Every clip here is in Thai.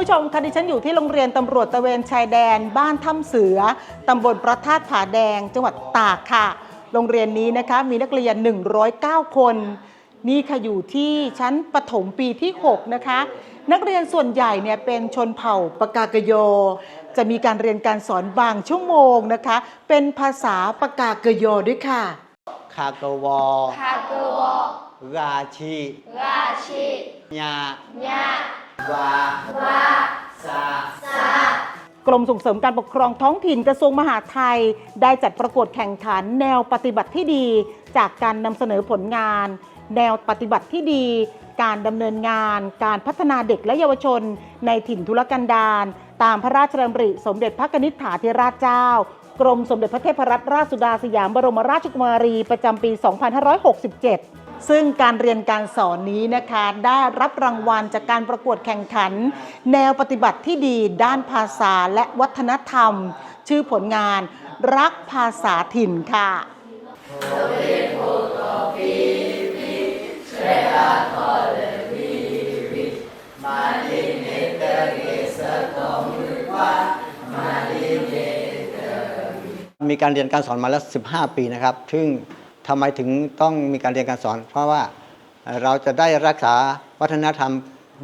ผู้ชมคะดิฉันอยู่ที่โรงเรียนตำรวจตระเวนชายแดน บ้านถ้ำเสือตำบลพระธาตุผาแดง จังหวัดตากค่ะ โรงเรียนนี้นะคะมีนักเรียน 109 คน นี่ค่ะอยู่ที่ชั้นประถมปีที่ 6 นะคะ นักเรียนส่วนใหญ่เนี่ยเป็นชนเผ่าปากากยอจะมีการเรียนการสอนบางชั่วโมงนะคะ เป็นภาษาปากากยอด้วยค่ะคากวอคาเกวอราชีราชิญาญาวาวาสาก กรมส่งเสริมการปกครองท้องถิ่นกระทรวงมหาดไทย ได้จัดประกวดแข่งขันแนวปฏิบัติที่ดี จากการนำเสนอผลงาน แนวปฏิบัติที่ดี การดำเนินงาน การพัฒนาเด็กและเยาวชน ในถิ่นทุรกันดารตามพระราชดำริ สมเด็จพระกนิษฐาธิราชเจ้ากรมสมเด็จพระเทพรัตนราชสุดาสยามบรมราชกุมารีประจำปี 2567 ซึ่งการเรียนการสอนนี้นะคะได้รับรางวัลจากการประกวดแข่งขัน แนวปฏิบัติที่ดีด้านภาษาและวัฒนธรรม ชื่อผลงานรักภาษาถิ่นค่ะมีการเรียนการสอนมาแล้ว 15 ปีนะครับ ซึ่ง ทำไมถึงต้องมีการเรียนการสอน เพราะว่าเอ่อเราจะได้รักษาวัฒนธรรม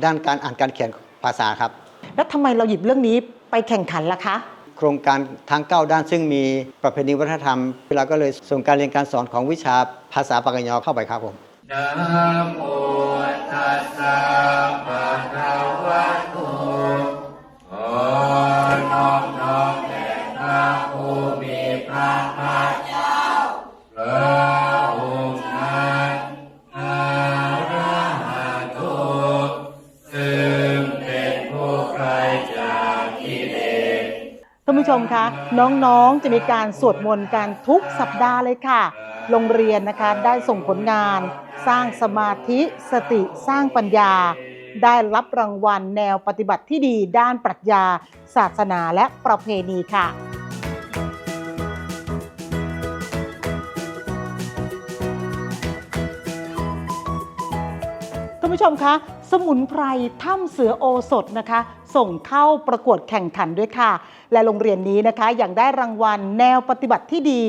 ด้านการอ่านการเขียนภาษาครับ แล้วทำไมเราหยิบเรื่องนี้ไปแข่งขันล่ะคะ โครงการทางเก้าด้านซึ่งมีประเพณีวัฒนธรรมเราก็เลยส่งการเรียนการสอนของวิชาภาษาปากกยอเข้าไปครับผมนะโมตัสสะภะคะวะโตขอนอบน้อมแด่พระผู้มี ไกลจากกิเลสท่านผู้ชมคะน้องๆจะมีการสวดมนต์กันทุกสัปดาห์เลยค่ะ โรงเรียนนะคะได้ส่งผลงาน สร้างสมาธิสติสร้างปัญญา ได้รับรางวัลแนวปฏิบัติที่ดีด้านปรัชญา ศาสนาและประเพณีค่ะท่านผู้ชมคะ สมุนไพรถ้ำเสือโอสถนะคะ ส่งเข้าประกวดแข่งขันด้วยค่ะ และโรงเรียนนี้นะคะยังได้รางวัลแนวปฏิบัติที่ดี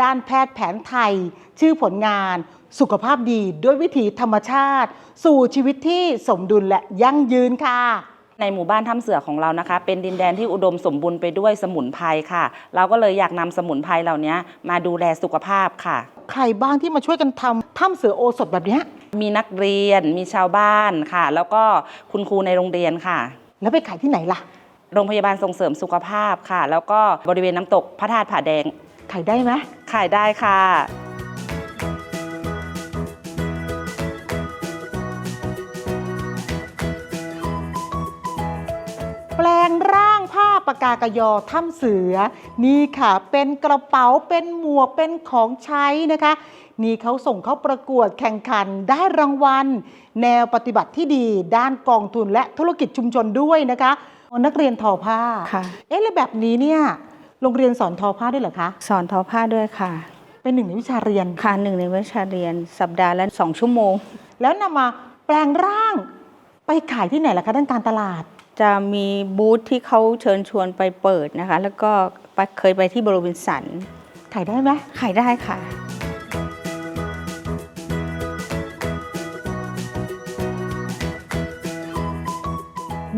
ด้านแพทย์แผนไทย ชื่อผลงาน สุขภาพดีด้วยวิถีธรรมชาติ สู่ชีวิตที่สมดุลและยั่งยืนค่ะในหมู่บ้านถ้ำเสือของเรานะคะ เป็นดินแดนที่อุดมสมบูรณ์ไปด้วยสมุนไพรค่ะ เราก็เลยอยากนำสมุนไพรเหล่านี้มาดูแลสุขภาพค่ะ ใครบ้างที่มาช่วยกันทำ ถ้ำเสือโอสถแบบเนี้ยมีนักเรียนมีชาวบ้านค่ะ แล้วก็คุณครูในโรงเรียนค่ะ แล้วไปขายที่ไหนล่ะ โรงพยาบาลส่งเสริมสุขภาพค่ะ แล้วก็บริเวณน้ำตกพระธาตุผาแดง ขายได้ไหมขายได้ค่ะ ปากากยอถ้ำเสือ นี่ค่ะ เป็นกระเป๋าเป็นหมวกเป็นของใช้นะคะ นี่เขาส่งเข้าประกวดแข่งขันได้รางวัล แนวปฏิบัติที่ดี ด้านกองทุนและธุรกิจชุมชนด้วยนะคะ นักเรียนทอผ้าค่ะเอ๊ะแล้วแบบนี้เนี่ยโรงเรียนสอนทอผ้าด้วยเหรอคะสอนทอผ้าด้วยค่ะ เป็นหนึ่งในวิชาเรียนค่ะหนึ่งในวิชาเรียน สัปดาห์ละสองชั่วโมง แล้วนำมาแปลงร่างไปขายที่ไหนล่ะคะด้านการตลาด จะมีบูธที่เขาเชิญชวนไปเปิดนะคะ แล้วก็เคยไปที่บริวินสันขายได้ไหมขายได้ค่ะ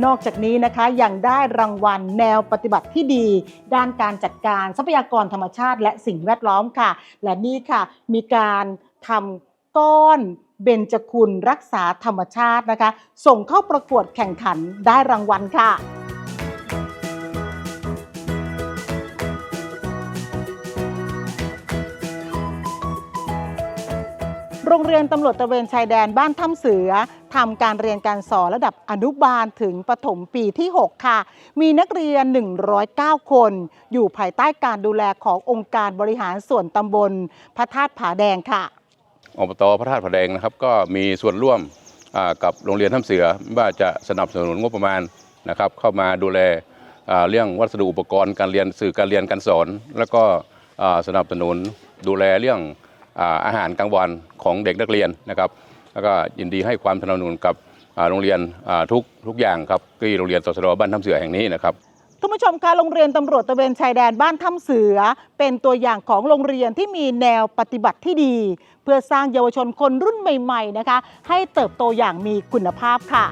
นอกจากนี้นะคะยังได้รางวัลแนวปฏิบัติที่ดี ด้านการจัดการทรัพยากรธรรมชาติ และสิ่งแวดล้อมค่ะ และนี่ค่ะ มีการทำก้อน เบญจคุณรักษาธรรมชาตินะคะ ส่งเข้าประกวดแข่งขันได้รางวัลค่ะโรงเรียนตำรวจตะเวนชายแดนบ้านถ้ำเสือทำการเรียนการสอนระดับอนุบาลถึงประถมปีที่ 6 ค่ะ มีนักเรียน 109 คน อยู่ภายใต้การดูแลขององค์การบริหารส่วนตำบลพระธาตุผาแดงค่ะ อบตพระธาตุผาแดงนะครับ ก็มีส่วนร่วมกับโรงเรียนถ้ำเสือว่าจะสนับสนุนงบประมาณนะครับ เข้ามาดูแลเรื่องวัสดุอุปกรณ์การเรียนสื่อการเรียนการสอน แล้วก็สนับสนุนดูแลเรื่องอาหารกลางวันของเด็กนักเรียนนะครับ แล้วก็ยินดีให้ความสนับสนุนกับโรงเรียนทุกทุกอย่างครับที่โรงเรียนตชดบ้านถ้ำเสือแห่งนี้นะครับ ท่านผู้ชมคะโรงเรียนตำรวจตะเวนชายแดนบ้านถ้ำเสือ เป็นตัวอย่างของโรงเรียนที่มีแนวปฏิบัติที่ดี เพื่อสร้างเยาวชนคนรุ่นใหม่ ๆ นะคะ ให้เติบโตอย่างมีคุณภาพค่ะ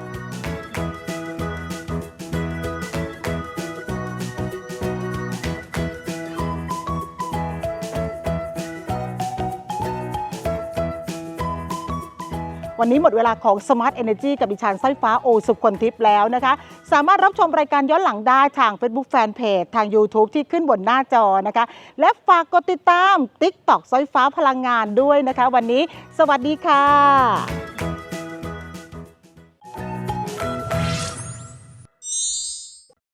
วันนี้หมดเวลาของ Smart Energy กับดิฉันสร้อยฟ้าโอสุคนทิพย์แล้วนะคะ สามารถรับชมรายการย้อนหลังได้ทาง Facebook Fanpage ทาง YouTube ที่ขึ้นบนหน้าจอนะคะ และฝากกดติดตาม TikTok สร้อยฟ้าพลังงานด้วยนะคะ วันนี้ สวัสดีค่ะ